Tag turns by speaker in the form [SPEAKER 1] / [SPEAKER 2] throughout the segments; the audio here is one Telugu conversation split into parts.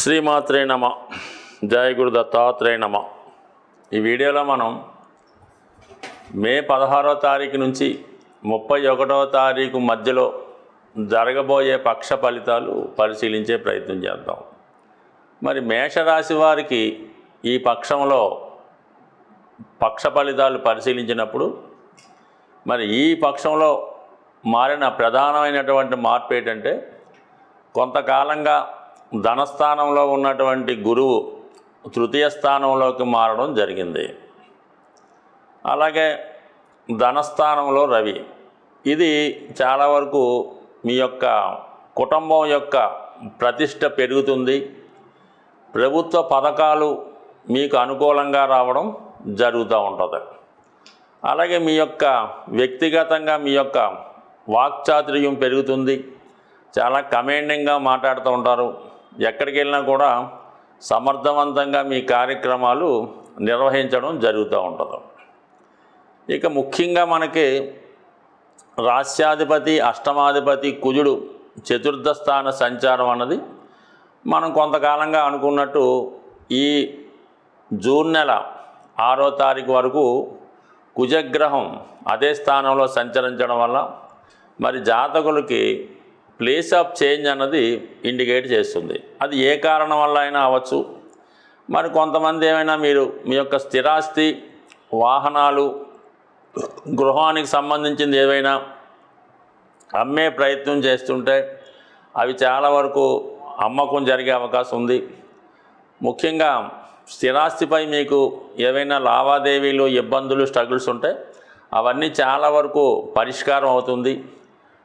[SPEAKER 1] శ్రీమాత్రే నమ. జయ గురు దత్తాత్రేయ నమ. ఈ వీడియోలో మనం మే పదహారో తారీఖు నుంచి ముప్పై ఒకటవ తారీఖు మధ్యలో జరగబోయే పక్ష ఫలితాలు పరిశీలించే ప్రయత్నం చేద్దాం. మరి మేషరాశి వారికి ఈ పక్షంలో పక్ష ఫలితాలు పరిశీలించినప్పుడు మరి ఈ పక్షంలో మారిన ప్రధానమైనటువంటి మార్పు ఏంటంటే కొంతకాలంగా ధనస్థానంలో ఉన్నటువంటి గురువు తృతీయ స్థానంలోకి మారడం జరిగింది. అలాగే ధనస్థానంలో రవి. ఇది చాలా వరకు మీ యొక్క కుటుంబం యొక్క ప్రతిష్ట పెరుగుతుంది. ప్రభుత్వ పథకాలు మీకు అనుకూలంగా రావడం జరుగుతూ ఉంటుంది. అలాగే మీ యొక్క వ్యక్తిగతంగా మీ యొక్క వాక్చాతుర్యం పెరుగుతుంది. చాలా కమాండింగ్గా మాట్లాడుతూ ఉంటారు. ఎక్కడికి వెళ్ళినా కూడా సమర్థవంతంగా మీ కార్యక్రమాలు నిర్వహించడం జరుగుతూ ఉంటుంది. ఇక ముఖ్యంగా మనకి రాస్యాధిపతి అష్టమాధిపతి కుజుడు చతుర్థ స్థాన సంచారం అన్నది మనం కొంతకాలంగా అనుకున్నట్టు ఈ జూన్ నెల ఆరో తారీఖు వరకు కుజగ్రహం అదే స్థానంలో సంచరించడం వల్ల మరి జాతకులకి ప్లేస్ ఆఫ్ చేంజ్ అన్నది ఇండికేట్ చేస్తుంది. అది ఏ కారణం వల్ల అయినా అవ్వచ్చు. మరి కొంతమంది ఏమైనా మీరు మీ యొక్క స్థిరాస్తి వాహనాలు గృహానికి సంబంధించింది ఏవైనా అమ్మే ప్రయత్నం చేస్తుంటే అవి చాలా వరకు అమ్మకం జరిగే అవకాశం ఉంది. ముఖ్యంగా స్థిరాస్తిపై మీకు ఏవైనా లావాదేవీలు ఇబ్బందులు స్ట్రగుల్స్ ఉంటే అవన్నీ చాలా వరకు పరిష్కారం అవుతుంది.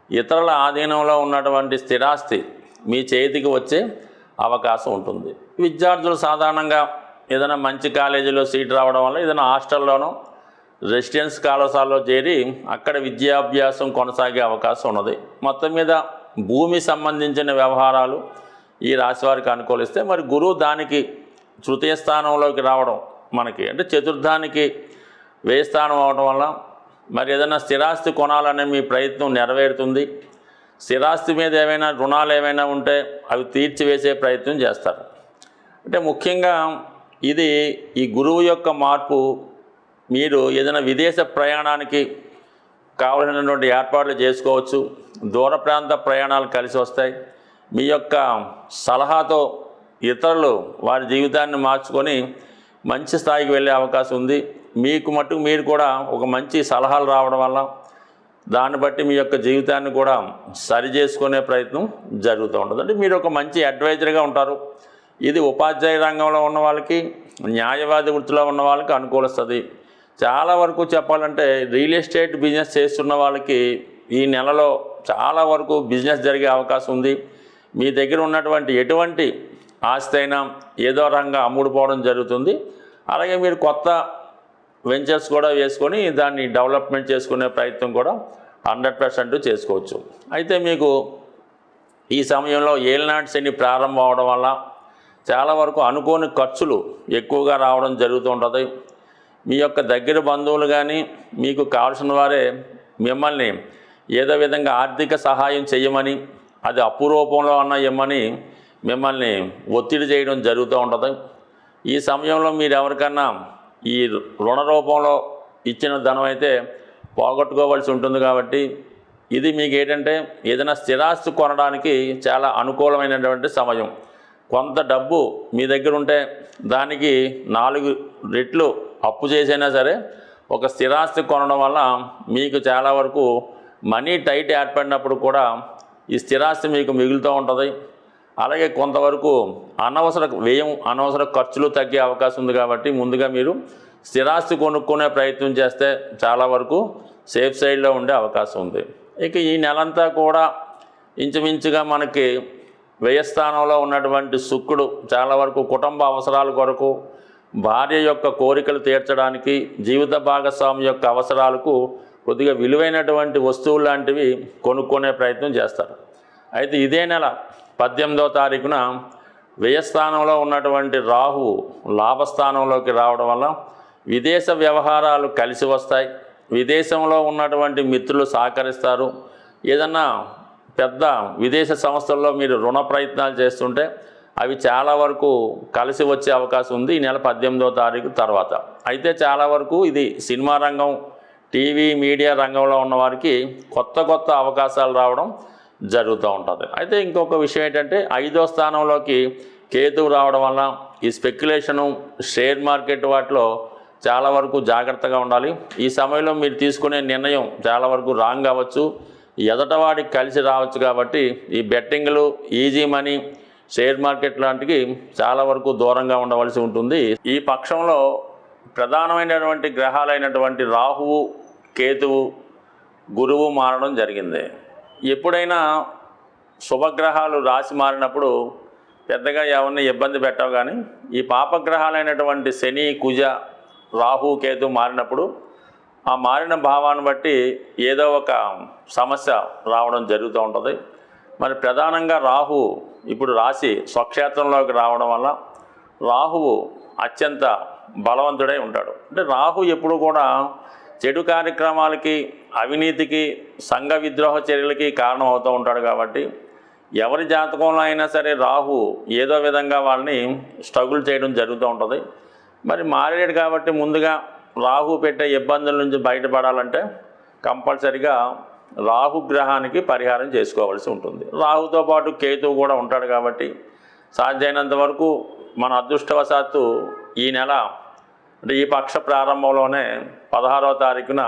[SPEAKER 1] ఇతరుల ఆధీనంలో ఉన్నటువంటి స్థిరాస్తి మీ చేతికి వచ్చే అవకాశం ఉంటుంది. విద్యార్థులు సాధారణంగా ఏదైనా మంచి కాలేజీలో సీట్ రావడం వల్ల ఏదైనా హాస్టల్లోనో రెసిడెన్స్ కళాశాలలో చేరి అక్కడ విద్యాభ్యాసం కొనసాగే అవకాశం ఉన్నది. మొత్తం మీద భూమి సంబంధించిన వ్యవహారాలు ఈ రాశి వారికి అనుకూలిస్తే మరి గురువు దానికి తృతీయ స్థానంలోకి రావడం మనకి అంటే చతుర్థానికి వే స్థానం అవడం వల్ల మరి ఏదైనా స్థిరాస్తి కొనాలనే మీ ప్రయత్నం నెరవేరుతుంది. స్థిరాస్తి మీద ఏమైనా రుణాలు ఏమైనా ఉంటే అవి తీర్చివేసే ప్రయత్నం చేస్తారు. అంటే ముఖ్యంగా ఇది ఈ గురువు యొక్క మార్పు మీరు ఏదైనా విదేశ ప్రయాణానికి కావలసినటువంటి ఏర్పాట్లు చేసుకోవచ్చు. దూర ప్రాంత ప్రయాణాలు కలిసి వస్తాయి. మీ యొక్క సలహాతో ఇతరులు వారి జీవితాన్ని మార్చుకొని మంచి స్థాయికి వెళ్ళే అవకాశం ఉంది. మీకు మట్టుకు మీరు కూడా ఒక మంచి సలహాలు రావడం వల్ల దాన్ని బట్టి మీ యొక్క జీవితాన్ని కూడా సరి చేసుకునే ప్రయత్నం జరుగుతూ ఉంటుంది. అంటే మీరు ఒక మంచి అడ్వైజర్గా ఉంటారు. ఇది ఉపాధ్యాయ రంగంలో ఉన్న వాళ్ళకి న్యాయవాది వృత్తిలో ఉన్న వాళ్ళకి అనుకూలిస్తుంది. చాలా వరకు చెప్పాలంటే రియల్ ఎస్టేట్ బిజినెస్ చేస్తున్న వాళ్ళకి ఈ నెలలో చాలా వరకు బిజినెస్ జరిగే అవకాశం ఉంది. మీ దగ్గర ఉన్నటువంటి ఎటువంటి ఆస్తి అయినా ఏదో రంగా అమ్ముడుపోవడం జరుగుతుంది. అలాగే మీరు కొత్త వెంచర్స్ కూడా వేసుకొని దాన్ని డెవలప్మెంట్ చేసుకునే ప్రయత్నం కూడా హండ్రెడ్ పర్సెంట్ చేసుకోవచ్చు. అయితే మీకు ఈ సమయంలో ఏలినాటి శని ప్రారంభం అవడం వల్ల చాలా వరకు అనుకోని ఖర్చులు ఎక్కువగా రావడం జరుగుతూ ఉంటుంది. మీ యొక్క దగ్గర బంధువులు కానీ మీకు కావాల్సిన వారే మిమ్మల్ని ఏదో విధంగా ఆర్థిక సహాయం చేయమని అది అప్పు రూపంలో అన్న ఇమ్మని మిమ్మల్ని ఒత్తిడి చేయడం జరుగుతూ ఉంటుంది. ఈ సమయంలో మీరు ఎవరికన్నా ఈ రుణ రూపంలో ఇచ్చిన ధనం అయితే పోగొట్టుకోవాల్సి ఉంటుంది కాబట్టి ఇది మీకు ఏంటంటే ఏదైనా స్థిరాస్తి కొనడానికి చాలా అనుకూలమైనటువంటి సమయం. కొంత డబ్బు మీ దగ్గర ఉంటే దానికి నాలుగు రెట్లు అప్పు చేసైనా సరే ఒక స్థిరాస్తి కొనడం వల్ల మీకు చాలా వరకు మనీ టైట్ ఏర్పడినప్పుడు కూడా ఈ స్థిరాస్తి మీకు మిగులుతూ ఉంటుంది. అలాగే కొంతవరకు అనవసర వ్యయం అనవసర ఖర్చులు తగ్గే అవకాశం ఉంది కాబట్టి ముందుగా మీరు స్థిరాస్తి కొనుక్కునే ప్రయత్నం చేస్తే చాలా వరకు సేఫ్ సైడ్లో ఉండే అవకాశం ఉంది. ఇక ఈ నెలంతా కూడా ఇంచుమించుగా మనకి వ్యయస్థానంలో ఉన్నటువంటి శుక్రుడు చాలా వరకు కుటుంబ అవసరాల కొరకు భార్య యొక్క కోరికలు తీర్చడానికి జీవిత భాగస్వామి యొక్క అవసరాలకు కొద్దిగా విలువైనటువంటి వస్తువులు లాంటివి కొనుక్కునే ప్రయత్నం చేస్తారు. అయితే ఇదే నెల పద్దెనిమిదో తారీఖున వ్యయస్థానంలో ఉన్నటువంటి రాహు లాభస్థానంలోకి రావడం వల్ల విదేశ వ్యవహారాలు కలిసి వస్తాయి. విదేశంలో ఉన్నటువంటి మిత్రులు సహకరిస్తారు. ఏదన్నా పెద్ద విదేశ సంస్థల్లో మీరు రుణ ప్రయత్నాలు చేస్తుంటే అవి చాలా వరకు కలిసి వచ్చే అవకాశం ఉంది ఈ నెల పద్దెనిమిదవ తారీఖు తర్వాత. అయితే చాలా వరకు ఇది సినిమా రంగం టీవీ మీడియా రంగంలో ఉన్న వారికి కొత్త కొత్త అవకాశాలు రావడం జరుగుతూ ఉంటుంది. అయితే ఇంకొక విషయం ఏంటంటే ఐదో స్థానంలోకి కేతువు రావడం వల్ల ఈ స్పెక్యులేషను షేర్ మార్కెట్ వాటిలో చాలా వరకు జాగ్రత్తగా ఉండాలి. ఈ సమయంలో మీరు తీసుకునే నిర్ణయం చాలా వరకు రాంగ్ కావచ్చు. ఎదటవాడికి కలిసి రావచ్చు కాబట్టి ఈ బెట్టింగ్లు ఈజీ మనీ షేర్ మార్కెట్ లాంటివి చాలా వరకు దూరంగా ఉండవలసి ఉంటుంది. ఈ పక్షంలో ప్రధానమైనటువంటి గ్రహాలైనటువంటి రాహువు కేతువు గురువు మారడం జరిగింది. ఎప్పుడైనా శుభగ్రహాలు రాసి మారినప్పుడు పెద్దగా ఎవరిని ఇబ్బంది పెట్టవు కానీ ఈ పాపగ్రహాలైనటువంటి శని కుజ రాహు కేతు మారినప్పుడు ఆ మారిన భావాన్ని బట్టి ఏదో ఒక సమస్య రావడం జరుగుతూ ఉంటుంది. మరి ప్రధానంగా రాహు ఇప్పుడు రాశి స్వక్షేత్రంలోకి రావడం వల్ల రాహువు అత్యంత బలవంతుడై ఉంటాడు. అంటే రాహు ఎప్పుడు కూడా చెడు కార్యక్రమాలకి అవినీతికి సంఘ విద్రోహ చర్యలకి కారణం అవుతూ ఉంటాడు కాబట్టి ఎవరి జాతకంలో అయినా సరే రాహు ఏదో విధంగా వాళ్ళని స్ట్రగుల్ చేయడం జరుగుతూ ఉంటుంది. మరి మారేడు కాబట్టి ముందుగా రాహు పెట్టే ఇబ్బందుల నుంచి బయటపడాలంటే కంపల్సరిగా రాహు గ్రహానికి పరిహారం చేసుకోవాల్సి ఉంటుంది. రాహుతో పాటు కేతువు కూడా ఉంటాడు కాబట్టి సాధ్యమైనంత వరకు మన అదృష్టవశాత్తు ఈ నెల అంటే ఈ పక్ష ప్రారంభంలోనే పదహారవ తారీఖున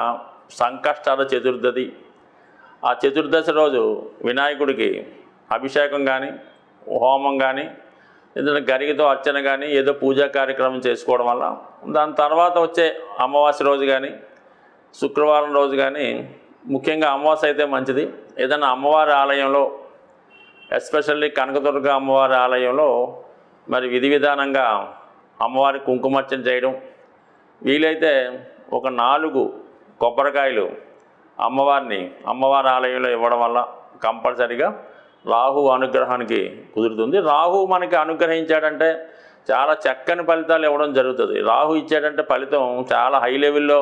[SPEAKER 1] సంకష్టాల చతుర్దశి ఆ చతుర్దశి రోజు వినాయకుడికి అభిషేకం కానీ హోమం కానీ ఏదైనా గరిగితో అర్చన కానీ ఏదో పూజా కార్యక్రమం చేసుకోవడం వల్ల. దాని తర్వాత వచ్చే అమావాస్య రోజు కానీ శుక్రవారం రోజు కానీ ముఖ్యంగా అమావాస్య అయితే మంచిది. ఏదైనా అమ్మవారి ఆలయంలో ఎస్పెషల్లీ కనకదుర్గ అమ్మవారి ఆలయంలో మరి విధి విధానంగా అమ్మవారి కుంకుమర్చన చేయడం. వీలైతే ఒక నాలుగు కొబ్బరికాయలు అమ్మవారిని అమ్మవారి ఆలయంలో ఇవ్వడం వల్ల కంపల్సరిగా రాహు అనుగ్రహానికి కుదురుతుంది. రాహు మనకి అనుగ్రహించాడంటే చాలా చక్కని ఫలితాలు ఇవ్వడం జరుగుతుంది. రాహు ఇచ్చాడంటే ఫలితం చాలా హై లెవెల్లో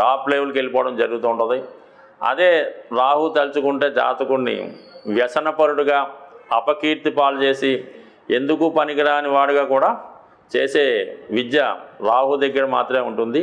[SPEAKER 1] టాప్ లెవెల్కి వెళ్ళిపోవడం జరుగుతూ ఉంటుంది. అదే రాహు తలుచుకుంటే జాతకుడిని వ్యసనపరుడుగా అపకీర్తి పాలు చేసి ఎందుకు పనికిరాని వాడుగా కూడా చేసే విద్య రాహు దగ్గర మాత్రమే ఉంటుంది.